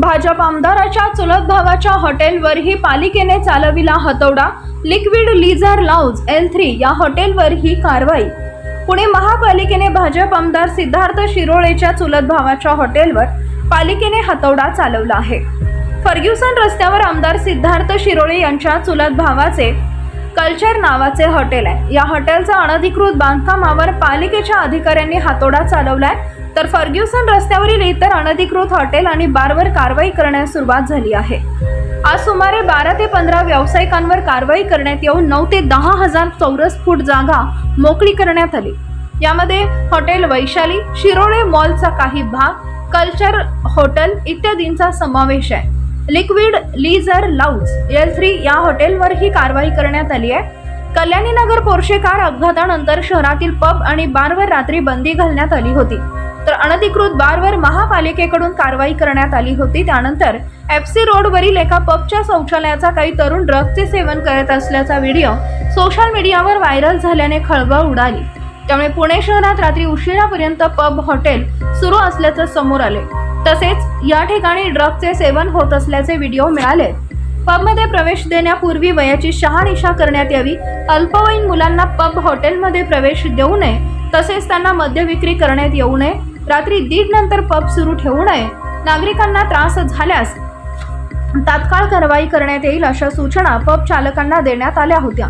भाजप आमदाराच्या चुलत भावाच्या हॉटेलवरही पालिकेने चालविला हतोडा. Liquid leisure lounge L three या हॉटेलवर ही कारवाई. पुणे महापालिकेने भाजप आमदार सिद्धार्थ शिरोळेच्या चुलत भावाच्या हॉटेलवर पालिकेने हतोडा चालवला आहे. फर्ग्युसन रस्त्यावर आमदार सिद्धार्थ शिरोळे यांच्या चुलत भावाचे कल्चर नावाचे हॉटेल आहे. या हॉटेलचा अनधिकृत बांधकामावर पालिकेच्या अधिकाऱ्यांनी हातोडा चालवलाय. तर फर्ग्युसन रस्त्यावरील इतर अनधिकृत हॉटेल आणि बारवर कारवाई करण्यास सुरुवात झाली आहे. आज सुमारे बारा ते पंधरा व्यावसायिकांवर कारवाई करण्यात येऊन नऊ ते दहा हजार चौरस फूट जागा मोकळी करण्यात आली. यामध्ये हॉटेल वैशाली शिरोळे मॉलचा काही भाग कल्चर हॉटेल इत्यादींचा समावेश आहे. Liquid leisure lounge L three या हॉटेलवर ही कारवाई करण्यात आली आहे. कल्याणीनगर पोर्शे कार अपघातानंतर शहरातील पब आणि बारवर रात्री बंदी घालण्यात आली होती. तर अनधिकृत बारवर महापालिकेकडून कारवाई करण्यात आली होती. त्यानंतर एफ सी रोडवरील एका पबच्या शौचालयाचा काही तरुण ड्रग्जचे सेवन करत असल्याचा व्हिडिओ सोशल मीडियावर व्हायरल झाल्याने खळबळ उडाली. त्यामुळे पुणे शहरात रात्री उशिरापर्यंत पब हॉटेल सुरू असल्याचं समोर आले. तसेच या ठिकाणी ड्रगचे सेवन होत असल्याचे व्हिडिओ मिळाले. पबमध्ये प्रवेश देण्यापूर्वी वयाची शहानिशा करण्यात यावी अल्पवयीन मुलांना पब हॉटेलमध्ये प्रवेश देऊ नये तसेच त्यांना मद्य विक्री करण्यात येऊ नये रात्री दीड नंतर पब सुरू ठेवू नये. नागरिकांना त्रास झाल्यास तात्काळ कारवाई करण्यात येईल अशा सूचना पब चालकांना देण्यात आल्या होत्या.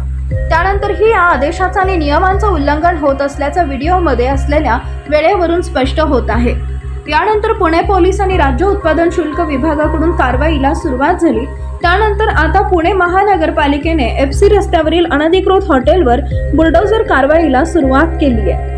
त्यानंतरही या आदेशाचं आणि नियमांचं उल्लंघन होत असल्याचं व्हिडिओमध्ये असलेल्या वेळेवरून स्पष्ट होत आहे. यानंतर पुणे पोलीस आणि राज्य उत्पादन शुल्क विभागाकडून कारवाईला सुरुवात झाली. त्यानंतर आता पुणे महानगरपालिकेने एफ सी रस्त्यावरील अनधिकृत हॉटेलवर बुलडोझर कारवाईला सुरुवात केली आहे.